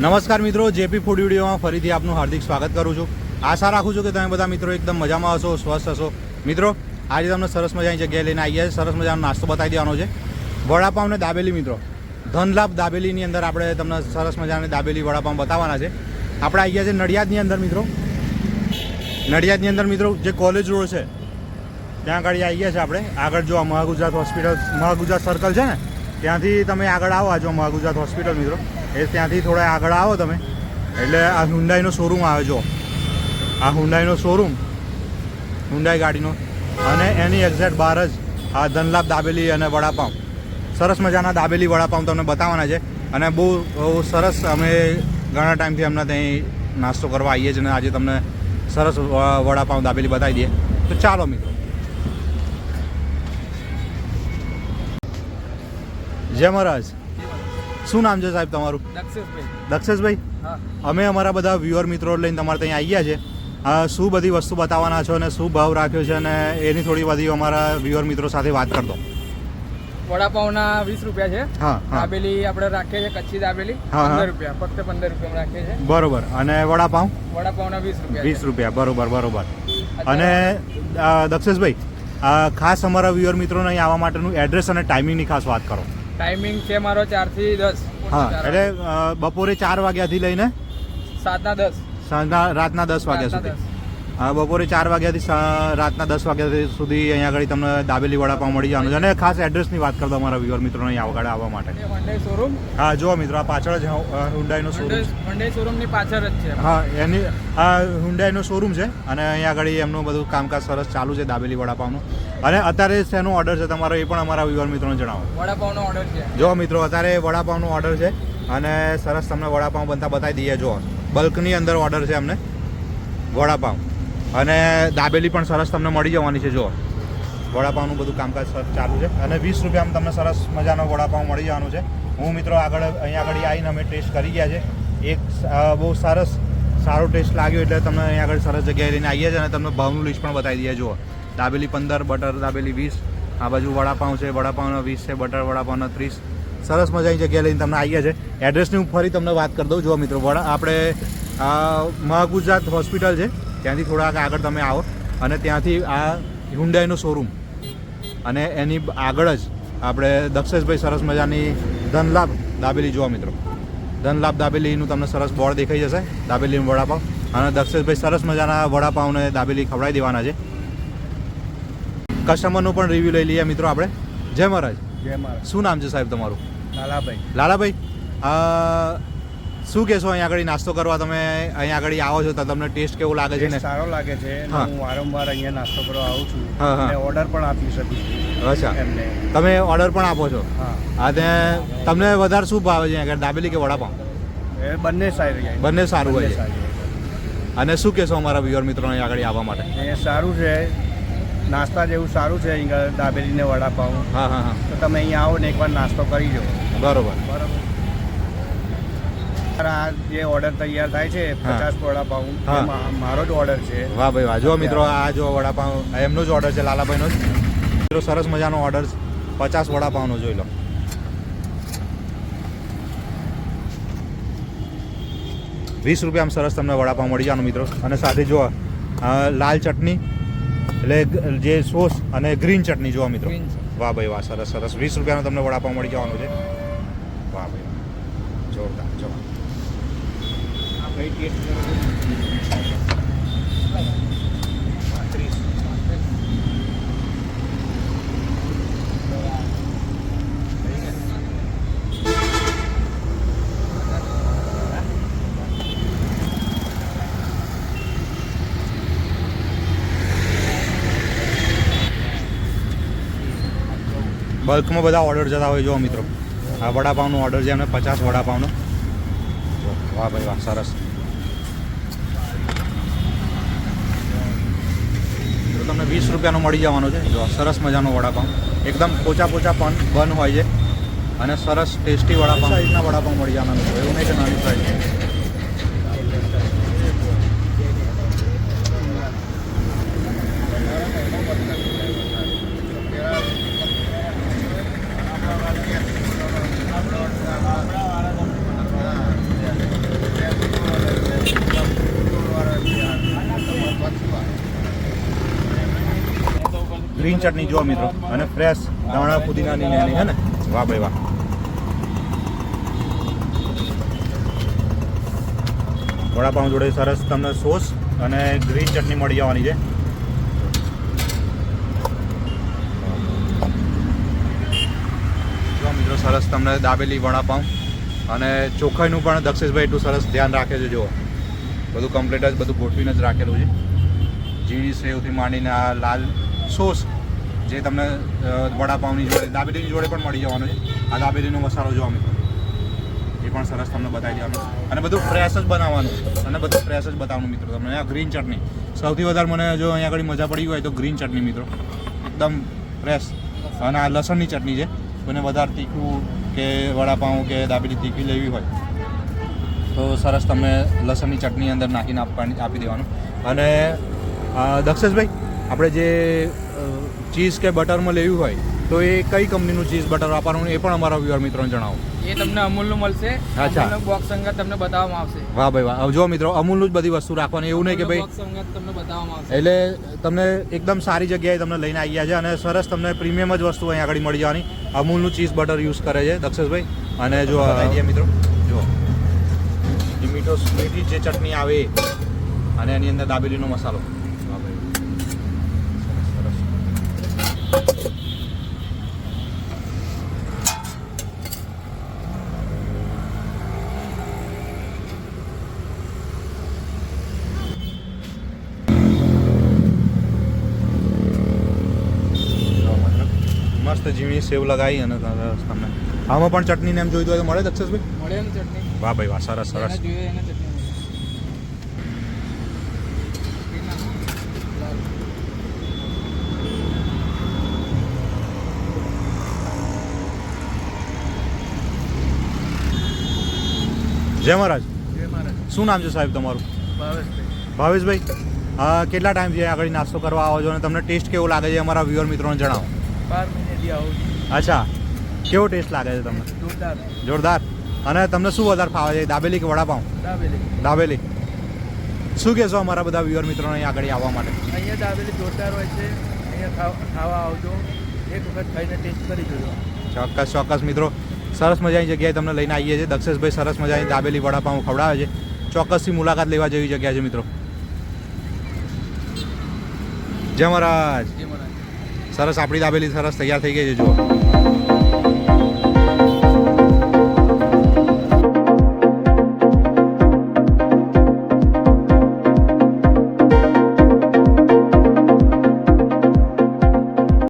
નમસ્કાર મિત્રો, JP food વિડીયોમાં ફરીથી આપનું હાર્દિક સ્વાગત કરું છું. આશા રાખું છું કે તમે બધા મિત્રો એકદમ મજામાં હશો, સ્વસ્થ હશો. મિત્રો, આજે તમને સરસ મજાની જગ્યાએ લઈને આવી છે. સરસ મજાનો નાસ્તો બતાવી દેવાનો છે. વડાપાઉં અને દાબેલી મિત્રો. ધનલાભ દાબેલીની અંદર આપણે તમને સરસ મજાની દાબેલી વડાપાઉં બતાવવાના છે. આપણે આવી ગયા છે નડિયાદની અંદર મિત્રો. નડિયાદની અંદર મિત્રો, જે કોલેજ રોડ છે, ત્યાં આગળ આવી ગયા છે આપણે. આગળ જો મહાગુજરાત હોસ્પિટલ મહાગુજરાત સર્કલ છે ને, ત્યાંથી તમે આગળ આવો આજો મહાગુજરાત હોસ્પિટલ મિત્રો. એ ત્યાંથી થોડા આગળ આવો તમે. એટલે આ હુંડાઈનો શોરૂમ આવે જો આ હુંડાઈનો શોરૂમ હુંડાઈ ગાડીનો. અને એની એક્ઝેક્ટ બહાર જ આ ધનલાભ દાબેલી અને વડાપાઉં. સરસ મજાના દાબેલી વડાપાઉં તમને બતાવવાના છે. અને બહુ બહુ સરસ અમે ઘણા ટાઈમથી અમને ત્યાં નાસ્તો કરવા આવીએ છીએ અને આજે તમને સરસ વડાપાઉં દાબેલી બતાવી દઈએ. તો ચાલો મિત્રો. જય મહારાજ. શું નામ છે સાહેબ તમારું? દક્ષેશભાઈ. દક્ષેશભાઈ? હા. અમે અમારા બધા વ્યુઅર મિત્રો લઈને તમારે ત્યાં આવ્યા છે. શું બધી વસ્તુ બતાવવાના છો અને શું ભાવ રાખ્યો છે અને એની થોડી બધી અમારા વ્યુઅર મિત્રો સાથે વાત કરતો. વડાપાઉંના વીસ રૂપિયા છે. દાબેલી આપણે રાખીએ છીએ કચ્છી દાબેલી. પંદર રૂપિયા ફક્ત પંદર રૂપિયા રાખીએ છીએ. બરોબર. અને વડાપાઉં વડાપાઉંના વીસ રૂપિયા વીસ રૂપિયા. બરોબર બરોબર. અને દક્ષેશભાઈ ખાસ અમારા વ્યુઅર મિત્રોને અહીં આવવા માટેનું એડ્રેસ અને ટાઈમિંગની ખાસ વાત કરો. ટાઈમિંગ છે મારો ચારથી દસ. હા એટલે બપોરે ચાર વાગ્યાથી લઈને સાતના દસ. સાંજના રાતના દસ વાગ્યા સુધી. બપોરે ચાર વાગ્યાથી રાતના દસ વાગ્યા સુધી અહીંયા આગળ તમને દાબેલી વડાપાઉં મળી જવાનું છે અને ખાસ એડ્રેસની વાત કરતો અમારા વ્યુઅર મિત્રોને અહીંયા આગળ આવવા માટે. શોરૂમ હા જુઓ મિત્રો આ પાછળ જ હુંડાઈનો શોરૂમ શોરૂમની પાછળ જ છે. હા એની આ હુંડાઈનો શોરૂમ છે. અને અહીંયા આગળ એમનું બધું કામકાજ સરસ ચાલુ છે દાબેલી વડાપાઉંનું અને અત્યારે શેનો ઓર્ડર છે તમારો એ પણ અમારા વિવર મિત્રોને જણાવો. વડાપાઉંનો ઓર્ડર છે. જો મિત્રો અત્યારે વડાપાઉંનો ઓર્ડર છે અને સરસ તમને વડાપાઉં બનતા બતાવી દઈએ. જો બલ્કની અંદર ઓર્ડર છે અમને વડાપાઉં અને દાબેલી પણ સરસ તમને મળી જવાની છે જો. વડાપાઉંનું બધું કામકાજ ચાલુ છે. અને વીસ રૂપિયામાં તમને સરસ મજાનો વડાપાઉં મળી જવાનું છે. હું મિત્રો આગળ અહીંયા આગળ આવીને અમે ટેસ્ટ કરી ગયા છે. એક બહુ સરસ સારો ટેસ્ટ લાગ્યો એટલે તમને અહીંયા આગળ સરસ જગ્યાએ લઈને આવીએ છીએ અને તમને ભાવનું લિસ્ટ પણ બતાવી દઈએ. જુઓ, દાબેલી પંદર, બટર દાબેલી વીસ, આ બાજુ વડાપાઉં છે, વડાપાઉંનો વીસ છે, બટર વડાપાઉંનો ત્રીસ. સરસ મજાની જગ્યાએ લઈને તમને આવીએ છે એડ્રેસની હું ફરી તમને વાત કરી દઉં. જુઓ મિત્રો, વડા આપણે મહા મહાગુજરાત હોસ્પિટલ છે. ત્યાંથી થોડાક આગળ તમે આવો અને ત્યાંથી આ હુંડાઈનો શોરૂમ અને એની આગળ જ આપણે દક્ષેશભાઈ સરસ મજાની ધનલાભ દાબેલી. જોવા મિત્રો. ધનલાભ દાબેલીનું તમને સરસ બોર્ડ દેખાઈ જશે. દાબેલીનું વડાપાવ. અને દક્ષેશભાઈ સરસ મજાના વડાપાવ ને દાબેલી ખવડાવી દેવાના છે. કસ્ટમરનું પણ રિવ્યૂ લઈ લઈએ મિત્રો આપણે. જય મહારાજ. જય મહારાજ. શું નામ છે સાહેબ તમારું? લાલાભાઈ. લાલાભાઈ શું કહેશો અહીંયા આગળ નાસ્તો કરવા? તમે અહીંયા આગળ આવો છો તો તમને ટેસ્ટ કેવો લાગે છે ને? સારો લાગે છે હું. વારંવાર અહીંયા નાસ્તો કરવા આવું છું. અને ઓર્ડર પણ આપી શકું છું અચ્છા. એમને. તમે ઓર્ડર પણ આપો છો? હા. તે તમને વધારે શું ભાવે છે અહીંયા આગળ? દાબેલી કે વડાપાઉં? એ બંને સારી બંને સારું હોય છે. અને શું કહેશો અમારા વ્યુઅર મિત્રો અહીંયા આગળ આવવા માટે? એ સારું છે. નાસ્તા જેવું સારું છે અહીંયા દાબેલી ને વડાપાઉં. હા હા હા. તો તમે અહીંયા આવો ને એકવાર નાસ્તો કરી જાઓ બરોબર. બરાબર. આ જે ઓર્ડર તૈયાર થાય છે પચાસ વડાપાઉં મારો જ ઓર્ડર છે. વાહ ભાઈ વાહ. જો મિત્રો આ જો વડાપાઉં એમનો જ ઓર્ડર છે લાલાભાઈનો જ. મિત્રો સરસ મજાનો ઓર્ડર પચાસ વડાપાઉંનો જોઈ લો. વીસ રૂપિયામાં સરસ તમને વડાપાઉં મળી જવાનું મિત્રો. અને સાથે જો લાલ ચટણી એટલે જે સોસ અને ગ્રીન ચટણી જોવા મિત્રો. વાહ ભાઈ વાહ. સરસ સરસ. વીસ રૂપિયાનો તમને વડાપાઉં મળી જવાનું છે. વાહ ભાઈ જોરદાર જોરદાર. બલ્કમાં બધા ઓર્ડર જતા હોય જો મિત્રો. આ વડાપાવનો ઓર્ડર છે, એમને પચાસ વડાપાવનો. વાહ ભાઈ વાહ, સરસ તો તમને વીસ રૂપિયાનો મળી જવાનો છે. જો સરસ મજાનો વડાપાઉં. એકદમ પોચા પોચા પણ બન હોય છે. અને સરસ ટેસ્ટી વડાપાઉં. સાઈઝના વડાપાઉં મળી જવાના છે. એવું નહીં કે નાની સાઈઝ. ગ્રીન ચટણી જુઓ મિત્રો. અને ફ્રેશ દાણા પુદીનાની એની, હે ને? વાહ ભાઈ વાહ. વડાપાઉં જોડે સરસ તમને સોસ અને ગ્રીન ચટણી મળી જવાની છે. જો મિત્રો, સરસ તમને દાબેલી વડાપાઉં અને ચોખાઈનું પણ દક્ષેશભાઈ એટલું સરસ ધ્યાન રાખે છે, જુઓ. બધું કમ્પ્લીટ જ, બધું ગોઠવીને જ રાખેલું છે. ઝીણી સેવથી માંડીને આ લાલ સોસ જે તમને વડાપાઉંની જોડે, દાબેલીની જોડે પણ મળી જવાનો છે. આ દાબેલીનો મસાલો જોવા મિત્રો એ પણ સરસ તમને બતાવી દેવાનું અને બધું ફ્રેશ જ બનાવવાનું અને બધું ફ્રેશ જ બતાવવાનું મિત્રો તમને. આ ગ્રીન ચટણી. સૌથી વધારે મને જો અહીંયા આગળ મજા પડી હોય તો ગ્રીન ચટણી મિત્રો. એકદમ ફ્રેશ અને આ લસણની ચટણી છે. કોઈને વધારે તીખું કે વડાપાઉં કે દાબેલી તીખી લેવી હોય, તો સરસ તમને લસણની ચટણી અંદર નાખીને આપવાની, આપી દેવાનું. અને દક્ષેશભાઈ? આપણે જે ચીઝ કે બટરમાં લેવું હોય તો એ કઈ કંપનીનું ચીઝ બટર વાપરવાનું એ પણ અમારા વ્યુઅર મિત્રોને જણાવો. એ તમને અમૂલનું મળશે. અચ્છા. બોક્સ સંગત તમને બતાવવામાં આવશે. વાહ ભાઈ વાહ. જો મિત્રો અમૂલનું જ બધી વસ્તુ રાખવાની એવું નહીં કે ભાઈ સંગત તમને બતાવવામાં આવશે. એટલે તમને એકદમ સારી જગ્યાએ તમને લઈને આવી ગયા છે અને સરસ તમને પ્રીમિયમ જ વસ્તુ અહીંયા આગળ મળી જવાની. અમૂલનું ચીઝ બટર યુઝ કરે છે દક્ષેશભાઈ. અને જો મિત્રો. જો જે મીઠો મીઠી જે ચટણી આવે અને એની અંદર દાબેલીનો મસાલો વાહ ભાઈ. સરસ, સરસ. જો મતલબ મસ્ત ઝીણી સેવ લગાવી અને તમને આમાં પણ ચટણી ને એમ જોઈતું હોય તો મળે દક્ષેશભાઈ મળે ચટણી. વાહ ભાઈ વાહ સરસ સરસ. જય મહારાજ. જય મહારાજ. શું નામ છે સાહેબ તમારું? ભાવેશભાઈ. ભાવેશભાઈ કેટલા ટાઈમથી આગળ નાસ્તો કરવા આવો છો? અને તમને ટેસ્ટ કેવો લાગે છે? અમારા વ્યુઅર મિત્રોને જણાવો. અચ્છા. કેવો ટેસ્ટ લાગે છે તમને? જોરદાર. જોરદાર. અને તમને શું વધારે ફાવે છે? દાબેલી કે વડાપાઉં? દાબેલી. દાબેલી. શું કહેશો અમારા બધા વ્યુઅર મિત્રોને અહીં આગળ આવવા માટે? અહીંયા દાબેલી જોરદાર હોય છે. અહીંયા ખાવા આવજો. એક વખત ખાઈને ટેસ્ટ કરી જોજો. ચોક્કસ ચોક્કસ મિત્રો. સરસ મજાની જગ્યાએ તમને લઈને આવીએ છીએ. દક્ષેશભાઈ સરસ મજાની દાબેલી વડાપાઉં ખવડાવે છે. ચોક્કસથી મુલાકાત લેવા જેવી જગ્યા છે મિત્રો. જય મહારાજ. સરસ આપણી દાબેલી સરસ તૈયાર થઈ ગઈ છે જુઓ.